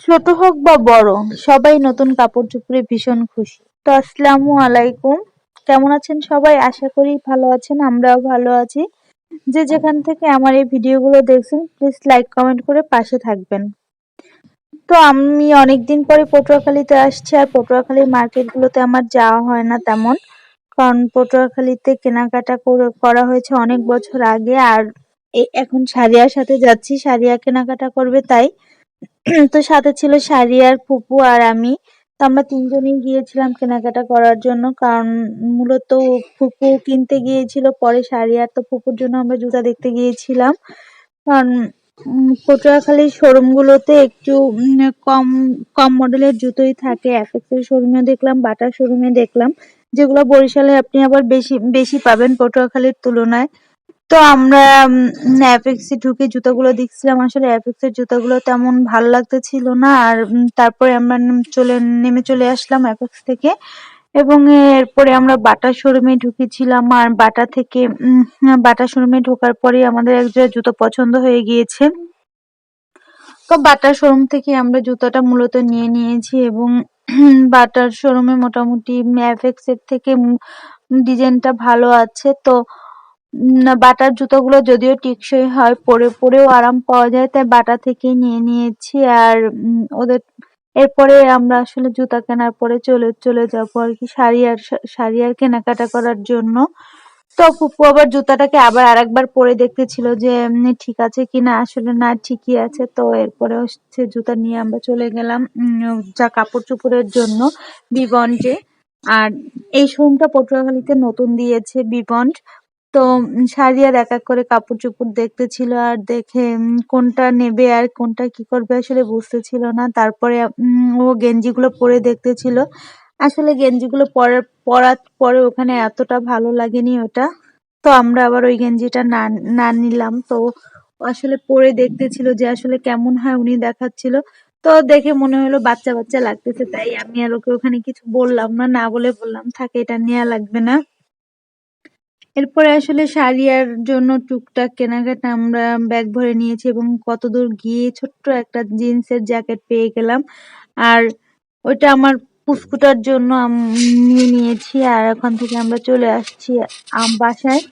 ছোট হোক বা বড়, সবাই নতুন কাপড় চোপড়ে ভীষণ খুশি। তো আসসালামু আলাইকুম। কেমন আছেন সবাই? আশা করি ভালো আছেন, আমরাও ভালো আছি। যে যেখান থেকে আমার এই ভিডিওগুলো দেখছেন প্লিজ লাইক কমেন্ট করে পাশে থাকবেন। তো আমি অনেকদিন পরে পটুয়াখালীতে আসছি, আর পটুয়াখালীর মার্কেটগুলোতে আমার যাওয়া হয় না তেমন। কারণ পটুয়াখালীতে কেনাকাটা করে- হয়েছে অনেক বছর আগে, আর এখন সারিয়ার সাথে যাচ্ছি। সারিয়া কেনাকাটা করবে, তাই তো সাথে ছিল সারিয়ার ফুপু আর আমি। তো আমরা তিনজনই গিয়েছিলাম কেনাকাটা করার জন্য, কারণ মূলত ফুপু কিনতে গিয়েছিল, পরে সারিয়ার তো ফুপুর জন্য আমরা জুতা দেখতে গিয়েছিলাম। কারণ পটুয়াখালীর শোরুম গুলোতে একটু কম কম মডেলের জুতোই থাকে। এফএক্সের শোরুমে দেখলাম, বাটার শোরুমে দেখলাম। যেগুলো বরিশালে আপনি আবার বেশি বেশি পাবেন পটুয়াখালীর তুলনায়। তো আমরা অ্যাপেক্সে ঢুকে জুতোগুলো দেখছিলাম। আসলে অ্যাপেক্সের জুতোগুলো তেমন ভালো লাগতেছিল না। আর তারপরে আমরা চলে, নেমে চলে আসলাম অ্যাপেক্স থেকে। এবং এরপরে আমরা বাটা শোরুমে ঢুকেছিলাম। আর বাটা থেকে বাটা শোরুমে ঢোকার পরে আমাদের এক জোড়া জুতো পছন্দ হয়ে গিয়েছে। তো বাটার শোরুম থেকে আমরা জুতোটা মূলত নিয়ে নিয়েছি এবং বাটার শোরুমে মোটামুটি অ্যাপেক্স এর থেকে ডিজাইনটা ভালো আছে। তো বাটার জুতোগুলো যদিও টেকসই হয়, পরে পরেও আরাম পাওয়া যায়, তাই বাটা থেকেই নিয়ে নিয়েছি আর ওদের, এরপরে আমরা আসলে জুতা কেনার পরে চলে চলে যাব আর কি শাড়ি আর শাড়ি আর কেনাকাটা করার জন্য। তো ফুপু আবার জুতাটাকে আবার আরেকবার পরে দেখতেছিল যে এমনি ঠিক আছে কিনা? আসলে না, ঠিকই আছে। তো এরপরে হচ্ছে জুতা নিয়ে আমরা চলে গেলাম যা কাপড় চোপড়ের জন্য বিবন্ডে আর এই শোরুমটা পটুয়াখালীতে নতুন দিয়েছে বিবন্ড তো উম, শাড়িয়ার এক এক করে কাপড় চোপড় দেখতেছিল আর দেখে উম, কোনটা নেবে আর কোনটা কি করবে আসলে বুঝতেছিল না। তারপরে উম, ও গেঞ্জিগুলো পরে দেখতেছিল আসলে গেঞ্জিগুলো পরার পরার পরে ওখানে এতটা ভালো লাগেনি ওটা। তো আমরা আবার ওই গেঞ্জিটা না না নিলাম। তো আসলে পরে দেখতেছিল যে আসলে কেমন হয় উনি দেখাচ্ছিল। তো দেখে মনে হলো বাচ্চা বাচ্চা লাগতেছে তাই আমি আর ওকে ওখানে কিছু বললাম না না বলে বললাম থাকে এটা নেওয়া লাগবে না। এরপরে আসলে শাড়িয়ার জন্য টুকটাক কেনাকাটা আমরা ব্যাগ ভরে নিয়েছি এবং কতদূর গিয়ে ছোট্ট একটা জিন্সের জ্যাকেট পেয়ে গেলাম। আর ওইটা আমার পুস্কুটার জন্য নিয়ে নিয়েছি আর ওখান থেকে আমরা চলে আসছি আম বাসায়।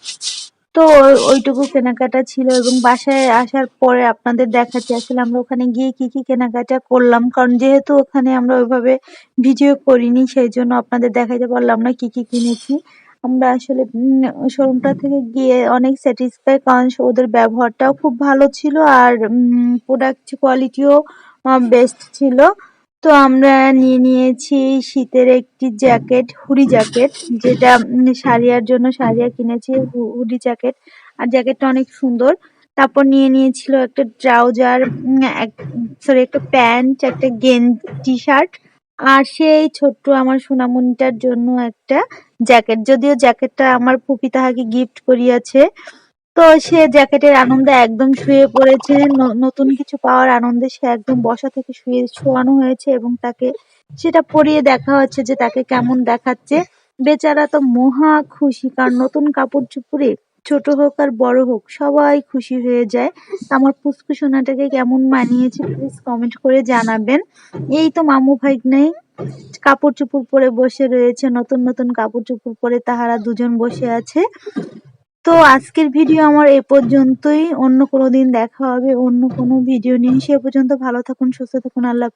তো ওইটুকু কেনাকাটা ছিল এবং বাসায় আসার পরে আপনাদের দেখাচ্ছি আসলে আমরা ওখানে গিয়ে কি কি কেনাকাটা করলাম। কারণ যেহেতু ওখানে আমরা ওইভাবে ভিডিও করিনি, সেই জন্য আপনাদের দেখাইতে পারলাম না কি কি কিনেছি। আমরা আসলে, উম শোরুমটা থেকে গিয়ে অনেক স্যাটিসফাই কারণ ওদের ব্যবহারটাও খুব ভালো ছিল আর, উম প্রোডাক্ট কোয়ালিটিও বেস্ট ছিল। তো আমরা নিয়ে নিয়েছি শীতের একটি জ্যাকেট হুডি জ্যাকেট যেটা সারিয়ার জন্য সারিয়া কিনেছি হুডি জ্যাকেট আর জ্যাকেটটা অনেক সুন্দর। তারপর নিয়ে নিয়েছিল একটা ট্রাউজার সরি একটা প্যান্ট, একটা গেন টি শার্ট আর সেই ছোট্ট আমার সোনামণিটার জন্য একটা জ্যাকেট। যদিও জ্যাকেটটা আমার ফুপি তাহাকে গিফট করিয়াছে, তো সে জ্যাকেটের আনন্দে একদম শুয়ে পড়েছে। নতুন কিছু পাওয়ার আনন্দে সে একদম বসা থেকে শুয়ে শোয়ানো হয়েছে এবং তাকে সেটা পরিয়ে দেখা হচ্ছে যে তাকে কেমন দেখাচ্ছে। বেচারা তো মহা খুশি, কারণ নতুন কাপড় চোপড়ে ছোট হোক আর বড় হোক, সবাই খুশি হয়ে যায়। আমার পুষ্কু সোনাটাকে কেমন মানিয়েছে প্লিজ কমেন্ট করে জানাবেন। এই তো মামু ভাই নেই। কাপড় চোপড় পরে বসে রয়েছে, নতুন নতুন কাপড় চোপড় পরে তাহারা দুজন বসে আছে। তো আজকের ভিডিও আমার এ পর্যন্তই। অন্য কোনো দিন দেখা হবে, অন্য কোনো ভিডিও নিয়ে। সে পর্যন্ত ভালো থাকুন, সুস্থ থাকুন, আল্লাহ।